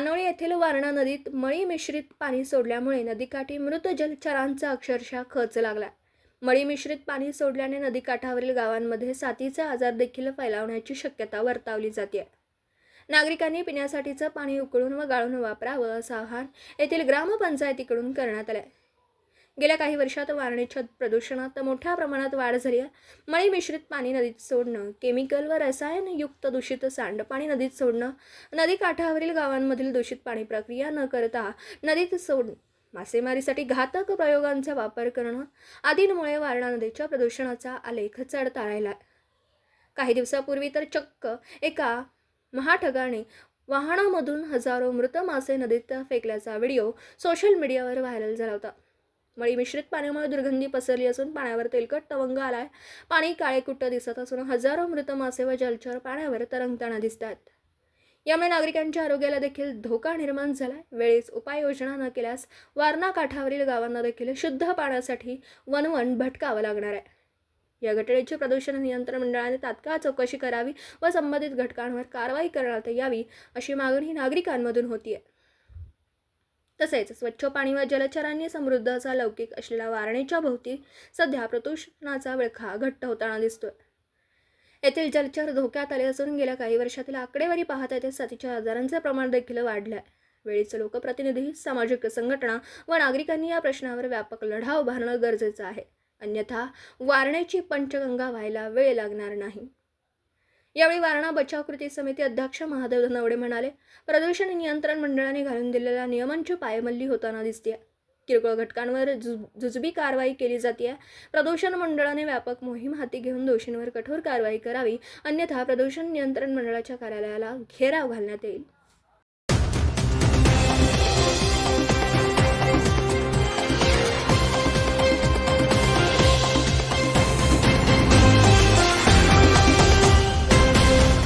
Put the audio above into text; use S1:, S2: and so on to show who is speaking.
S1: येथील वारणा नदीत मळी मिश्रित पाणी सोडल्यामुळे नदीकाठी मृत जलचरांचा अक्षरशः खच लागला. मळी मिश्रित पाणी सोडल्याने नदीकाठावरील गावांमध्ये साथीचा आजार देखील फैलावण्याची शक्यता वर्तवली जाते. नागरिकांनी पिण्यासाठीचं पाणी उकळून व गाळून वापरावं असं आवाहन येथील ग्रामपंचायतीकडून करण्यात आलं आहे गेल्या काही वर्षात वारणेच्या प्रदूषणात मोठ्या प्रमाणात वाढ झाली आहे. मळी मिश्रित पाणी नदीत सोडणं केमिकल व रसायनयुक्त दूषित सांडपाणी नदीत सोडणं नदी काठावरील गावांमधील दूषित पाणी प्रक्रिया न करता नदीत सोडणं मासेमारीसाठी घातक प्रयोगांचा वापर करणं आदींमुळे वारणा नदीच्या प्रदूषणाचा आलेख चढता राहिला काही दिवसापूर्वी तर चक्क एका महाठगाने वाहनामधून हजारो मृत मासे नदीत फेकल्याचा व्हिडिओ सोशल मीडियावर व्हायरल झाला होता. मळी मिश्रित पाण्यामुळे दुर्गंधी पसरली असून पाण्यावर तेलकट तवंग आलाय. पाणी काळेकुट्ट दिसत असून हजारो मृत मासे व जलचर पाण्यावर तरंगताना दिसतात. यामुळे नागरिकांच्या आरोग्याला देखील धोका निर्माण झालाय. वेळेस उपाययोजना न केल्यास वारणा काठावरील गावांना देखील शुद्ध पाण्यासाठी वनवन भटकावं लागणार आहे. या घटनेची प्रदूषण नियंत्रण मंडळाने तात्काळ चौकशी करावी व संबंधित घटकांवर कारवाई करण्यात यावी अशी मागणी नागरिकांमधून होती आहे तसेच स्वच्छ पाणी व जलचरांनी समृद्ध असा लौकिक असलेला वारणेच्या भोवती सध्या प्रदूषणाचा विळखा घट्ट होताना दिसतोय. येथील जलचर धोक्यात आले असून गेल्या काही वर्षातील आकडेवारी पाहता येथे साथीच्या आजारांचे प्रमाण देखील वाढले आहे वेळीचे लोकप्रतिनिधी सामाजिक संघटना व नागरिकांनी या प्रश्नावर व्यापक लढा उभारणं गरजेचं आहे. अन्यथा वारण्याची पंचगंगा व्हायला वेळ लागणार नाही. यावेळी वारणा बचाव कृती समिती अध्यक्ष महादेव धनवडे म्हणाले प्रदूषण नियंत्रण मंडळाने घालून दिलेल्या नियमांची पायमल्ली होताना दिसते किरकोळ घटकांवर जु जुजबी कारवाई केली जाते प्रदूषण मंडळाने व्यापक मोहीम हाती घेऊन दोषींवर कठोर कारवाई करावी. अन्यथा प्रदूषण नियंत्रण मंडळाच्या कार्यालयाला घेराव घालण्यात येईल.